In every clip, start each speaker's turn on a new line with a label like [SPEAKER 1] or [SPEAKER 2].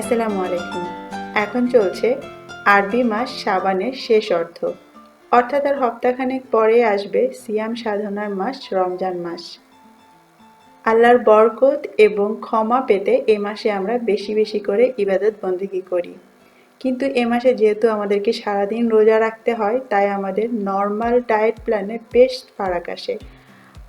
[SPEAKER 1] আসসালামু আলাইকুম। এখন চলছে আরবি মাস শাবানের শেষ অর্থ। অর্থাৎ আর হপ্তাখানেক পরে আসবে সিয়াম সাধনার মাস রমজান মাস। আল্লাহর বরকত এবং ক্ষমা পেতে এ মাসে আমরা বেশি বেশি করে ইবাদত বন্দিগি করি। কিন্তু এ মাসে যেহেতু আমাদেরকে সারাদিন রোজা রাখতে হয়, তাই আমাদের নর্মাল ডায়েট প্ল্যানে বেশ ফারাক আসে।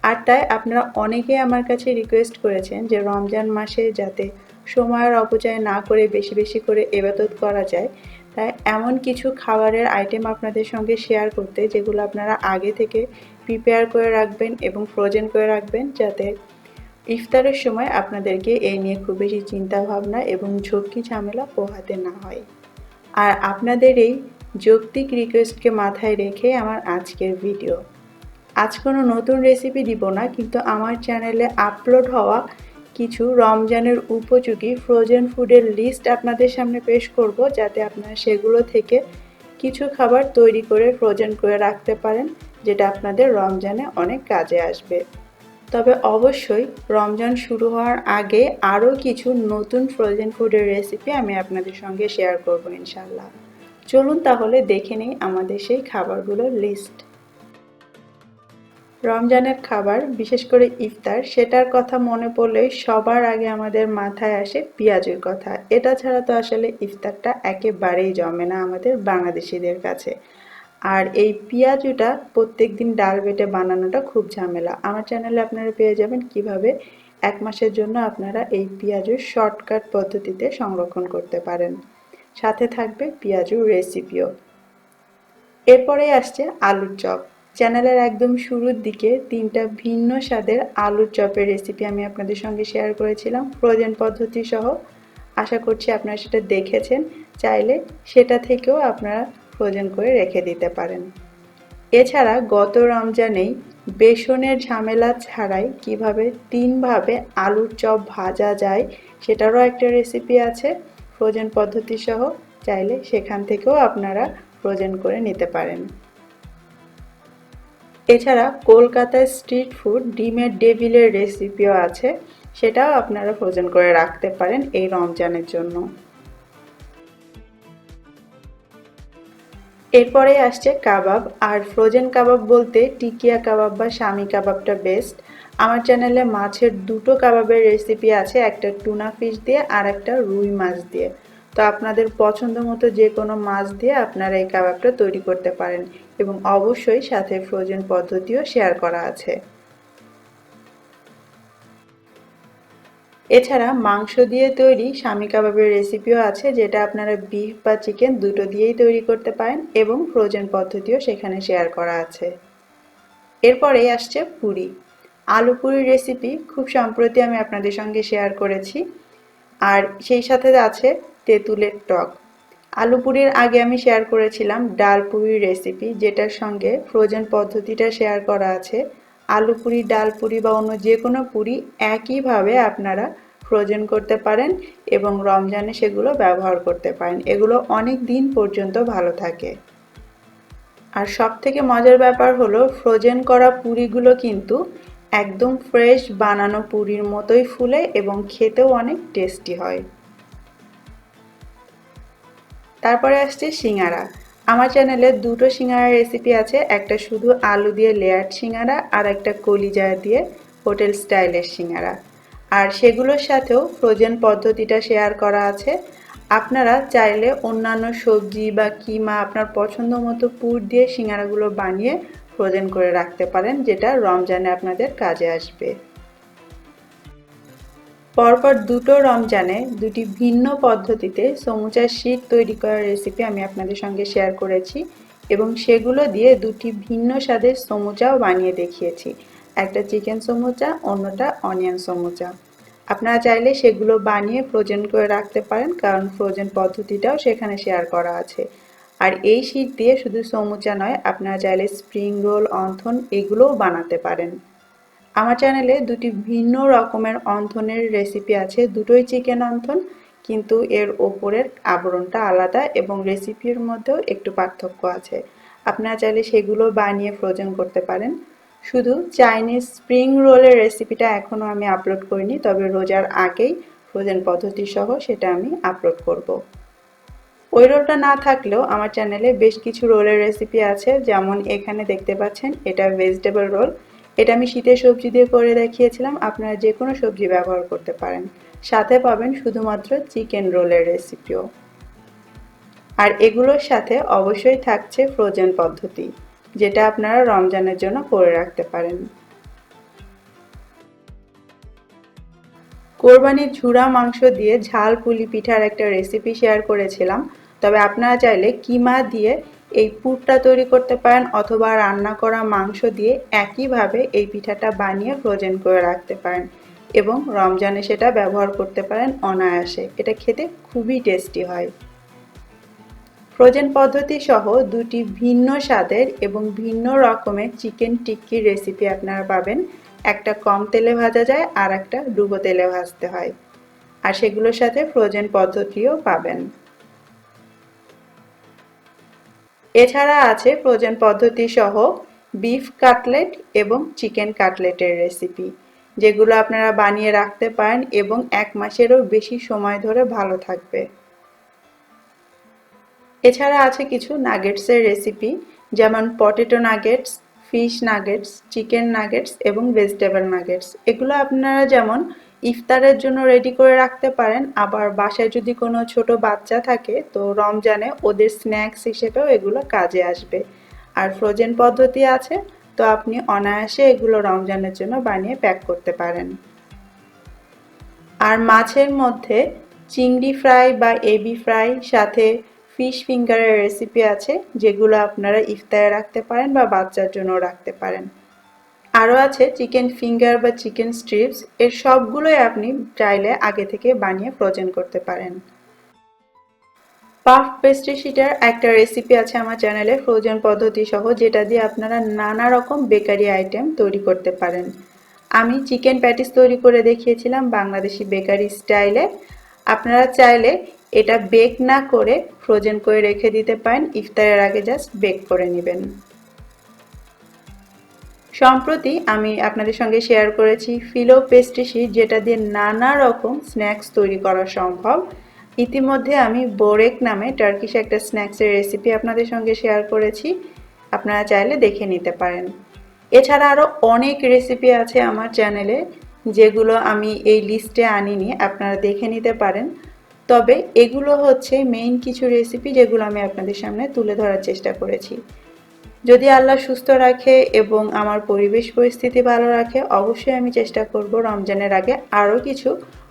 [SPEAKER 1] আর তাই আপনারা অনেকেই আমার কাছে রিকোয়েস্ট করেছেন যে রমজান মাসে যাতে সময়ের অপচয় না করে বেশি বেশি করে এবাদত করা যায়, তাই এমন কিছু খাবারের আইটেম আপনাদের সঙ্গে শেয়ার করতে, যেগুলো আপনারা আগে থেকে প্রিপেয়ার করে রাখবেন এবং ফ্রোজেন করে রাখবেন, যাতে ইফতারের সময় আপনাদেরকে এই নিয়ে খুব বেশি চিন্তাভাবনা এবং ঝক্কি ঝামেলা পোহাতে না হয়। আর আপনাদের এই যৌক্তিক রিকোয়েস্টকে মাথায় রেখে আমার আজকের ভিডিও আজ কোনো নতুন রেসিপি দিব না, কিন্তু আমার চ্যানেলে আপলোড হওয়া কিছু রমজানের উপযোগী ফ্রোজেন ফুডের লিস্ট আপনাদের সামনে পেশ করব যাতে আপনারা সেগুলো থেকে কিছু খাবার তৈরি করে ফ্রোজেন করে রাখতে পারেন, যেটা আপনাদের রমজানে অনেক কাজে আসবে। তবে অবশ্যই রমজান শুরু হওয়ার আগে আরও কিছু নতুন ফ্রোজেন ফুডের রেসিপি আমি আপনাদের সঙ্গে শেয়ার করব ইনশাল্লাহ চলুন তাহলে দেখে নিই আমাদের সেই খাবারগুলোর লিস্ট রমজানের খাবার, বিশেষ করে ইফতার, সেটার কথা মনে পড়লেই সবার আগে আমাদের মাথায় আসে পেঁয়াজের কথা। এটা ছাড়া তো আসলে ইফতারটা একেবারেই জমে না আমাদের বাংলাদেশিদের কাছে। আর এই পেঁয়াজুটা প্রত্যেক দিন ডাল বেটে বানানোটা খুব ঝামেলা। আমার চ্যানেলে আপনারা পেয়ে যাবেন কীভাবে এক মাসের জন্য আপনারা এই পেঁয়াজুর শর্টকাট পদ্ধতিতে সংরক্ষণ করতে পারেন। সাথে থাকবে পেঁয়াজুর রেসিপিও এরপরে আসছে আলুর চপ। চ্যানেলের একদম শুরুর দিকে তিনটা ভিন্ন স্বাদের আলুর চপের রেসিপি আমি আপনাদের সঙ্গে শেয়ার করেছিলাম ফ্রোজেন পদ্ধতি সহ। আশা করছি আপনারা সেটা দেখেছেন, চাইলে সেটা থেকেও আপনারা ফ্রোজেন করে রেখে দিতে পারেন। এছাড়া গত রমজানেই বেসনের ঝামেলা ছাড়াই কীভাবে তিনভাবে আলুর চপ ভাজা যায় সেটারও একটা রেসিপি আছে ফ্রোজেন পদ্ধতি সহ। চাইলে সেখান থেকেও আপনারা ফ্রোজেন করে নিতে পারেন। এছাড়া কলকাতায় স্ট্রিট ফুড ডিমের ডেভিলের রেসিপিও আছে, সেটাও আপনারা ফ্রোজেন করে রাখতে পারেন এই রমজানের জন্য। এরপরে আসছে কাবাব, আর ফ্রোজেন কাবাব বলতে টিকিয়া কাবাব বা স্বামী কাবাবটা বেস্ট আমার চ্যানেলে মাছের দুটো কাবাবের রেসিপি আছে, একটা টুনা ফিশ দিয়ে আর একটা রুই মাছ দিয়ে। তো আপনাদের পছন্দ মতো যে কোনো মাছ দিয়ে আপনারা এই কাবাবটা তৈরি করতে পারেন এবং অবশ্যই সাথে ফ্রোজেন পদ্ধতিও শেয়ার করা আছে। এছাড়া মাংস দিয়ে তৈরি স্বামী কাবাবের রেসিপিও আছে যেটা আপনারা বিফ বা চিকেন দুটো দিয়েই তৈরি করতে পারেন এবং ফ্রোজেন পদ্ধতিও সেখানে শেয়ার করা আছে। এরপরেই আসছে পুরি। আলু পুরির রেসিপি খুব সম্প্রতি আমি আপনাদের সঙ্গে শেয়ার করেছি। আর সেই সাথে আছে তেঁতুলের টক। আলু পুরির আগে আমি শেয়ার করেছিলাম ডাল পুরির রেসিপি যেটার সঙ্গে ফ্রোজেন পদ্ধতিটা শেয়ার করা আছে। আলু পুরি, ডাল পুরি বা অন্য যে কোনো পুরি একইভাবে আপনারা ফ্রোজেন করতে পারেন এবং রমজানে সেগুলো ব্যবহার করতে পারেন। এগুলো অনেক দিন পর্যন্ত ভালো থাকে। আর সব থেকে মজার ব্যাপার হলো ফ্রোজেন করা পুরিগুলো কিন্তু একদম ফ্রেশ বানানো পুরির মতোই ফুলে এবং খেতেও অনেক টেস্টি হয়। তারপরে আসছে সিঙ্গারা। আমার চ্যানেলে দুটো সিঙ্গারা রেসিপি আছে, একটা শুধু আলু দিয়ে লেয়ার সিঙ্গারা আর একটা কলিজা দিয়ে হোটেল স্টাইলের সিঙ্গারা। আর সেগুলোর সাথেও ফ্রোজেন পদ্ধতিটা শেয়ার করা আছে। আপনারা চাইলে অন্যান্য সবজি বা কিমা আপনার পছন্দ মতো পুর দিয়ে সিঙ্গারাগুলো বানিয়ে ফ্রোজেন করে রাখতে পারেন, যেটা রমজানে আপনাদের কাজে আসবে। পরপর দুটো রমজানে দুটি ভিন্ন পদ্ধতিতে সমুচার শীত তৈরি করার রেসিপি আমি আপনাদের সঙ্গে শেয়ার করেছি এবং সেগুলো দিয়ে দুটি ভিন্ন স্বাদের সমুচাও বানিয়ে দেখিয়েছি। একটা চিকেন সমুচা, অন্যটা অনিয়ন সমুচা। আপনারা চাইলে সেগুলো বানিয়ে ফ্রোজেন করে রাখতে পারেন, কারণ ফ্রোজেন পদ্ধতিটাও সেখানে শেয়ার করা আছে। আর এই শীত দিয়ে শুধু সমুচা নয়, আপনারা চাইলে স্প্রিং রোল অন্থন এগুলোও বানাতে পারেন। আমার চ্যানেলে দুটি ভিন্ন রকমের অন্থনের রেসিপি আছে। দুটোই চিকেন অন্থন, কিন্তু এর ওপরের আবরণটা আলাদা এবং রেসিপির মধ্যেও একটু পার্থক্য আছে। আপনারা চাইলে সেগুলো বানিয়ে ফ্রোজেন করতে পারেন। শুধু চাইনিজ স্প্রিং রোলের রেসিপিটা এখনও আমি আপলোড করিনি, তবে রোজার আগেই ফ্রোজেন পদ্ধতি সহ সেটা আমি আপলোড করব। ওই রোলটা না থাকলেও আমার চ্যানেলে বেশ কিছু রোলের রেসিপি আছে। যেমন এখানে দেখতে পাচ্ছেন, এটা ভেজিটেবল রোল এটা আমি শীতের সবজি দিয়ে করে দেখিয়েছিলাম, আপনারা যে কোনো সবজি ব্যবহার করতে পারেন। সাথে পাবেন শুধুমাত্র চিকেন রোলের রেসিপিও আর এগুলোর সাথে অবশ্যই থাকছে ফ্রোজেন পদ্ধতি, যেটা আপনারা রমজানের জন্য করে রাখতে পারেন। কোরবানির ঝুরা মাংস দিয়ে ঝাল পুলি পিঠার একটা রেসিপি শেয়ার করেছিলাম, তবে আপনারা চাইলে কিমা দিয়ে এই পুরটা তৈরি করতে পারেন অথবা রান্না করা মাংস দিয়ে একইভাবে এই পিঠাটা বানিয়ে ফ্রোজেন করে রাখতে পারেন এবং রমজানে সেটা ব্যবহার করতে পারেন অনায়াসে। এটা খেতে খুবই টেস্টি হয়। ফ্রোজেন পদ্ধতি সহ দুটি ভিন্ন স্বাদের এবং ভিন্ন রকমের চিকেন টিক্কির রেসিপি আপনারা পাবেন। একটা কম তেলে ভাজা যায় আর একটা ডুবো তেলে ভাজতে হয়। আর সেগুলোর সাথে ফ্রোজেন পদ্ধতিও পাবেন। এছাড়া আছে ফ্রোজেন পদ্ধতি সহ বিফ কাটলেট এবং চিকেন কাটলেটের রেসিপি যেগুলো আপনারা বানিয়ে রাখতে পারেন এবং এক মাসেরও বেশি সময় ধরে ভালো থাকবে। এছাড়া আছে কিছু নাগেটসের রেসিপি যেমন potato nuggets fish nuggets chicken nuggets এবং ভেজিটেবল নাগেটস এগুলো আপনারা যেমন ইফতারের জন্য রেডি করে রাখতে পারেন। আবার বাসায় যদি কোনো ছোট বাচ্চা থাকে, তো রমজানে ওদের স্ন্যাক্স হিসেবেও এগুলো কাজে আসবে। আর ফ্রোজেন পদ্ধতি আছে, তো আপনি অনায়াসে এগুলো রমজানের জন্য বানিয়ে প্যাক করতে পারেন। আর মাছের মধ্যে চিংড়ি ফ্রাই বা এবি ফ্রাই সাথে ফিশ ফিঙ্গারের রেসিপি আছে, যেগুলো আপনারা ইফতারে রাখতে পারেন বা বাচ্চার জন্য রাখতে পারেন। আরও আছে চিকেন ফিঙ্গার বা চিকেন স্ট্রিপস, এর সবগুলোই আপনি চাইলে আগে থেকে বানিয়ে ফ্রোজেন করতে পারেন। পাফ পেস্ট্রি শিটের একটা রেসিপি আছে আমার চ্যানেলে ফ্রোজেন পদ্ধতি সহ, যেটা দিয়ে আপনারা নানা রকম বেকারি আইটেম তৈরি করতে পারেন। আমি চিকেন প্যাটিস তৈরি করে দেখিয়েছিলাম বাংলাদেশি বেকারি স্টাইলে। আপনারা চাইলে এটা বেক না করে ফ্রোজেন করে রেখে দিতে পারেন, ইফতারের আগে জাস্ট বেক করে নেবেন। সম্প্রতি আমি আপনাদের সঙ্গে শেয়ার করেছি ফিলো পেস্ট্রি শিট যেটা দিয়ে নানা রকম স্ন্যাক্স তৈরি করা সম্ভব। ইতিমধ্যে আমি বোরেক নামে টার্কিশ একটা স্ন্যাক্সের রেসিপি আপনাদের সঙ্গে শেয়ার করেছি। আপনারা চাইলে দেখে নিতে পারেন। এছাড়া আরও অনেক রেসিপি আছে আমার চ্যানেলে যেগুলো আমি এই লিস্টে আনিনি, আপনারা দেখে নিতে পারেন। তবে এগুলো হচ্ছে মেইন কিছু রেসিপি যেগুলো আমি আপনাদের সামনে তুলে ধরার চেষ্টা করেছি। যদি আল্লাহ সুস্থ রাখে এবং আমার পরিবেশ পরিস্থিতি ভালো রাখে, অবশ্যই আমি চেষ্টা করব রমজানের আগে আরও কিছু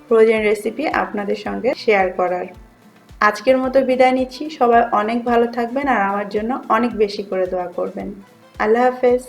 [SPEAKER 1] প্রয়োজন রেসিপি আপনাদের সঙ্গে শেয়ার করার। আজকের মতো বিদায় নিচ্ছি। সবাই অনেক ভালো থাকবেন আর আমার জন্য অনেক বেশি করে দোয়া করবেন। আল্লাহ হাফেজ।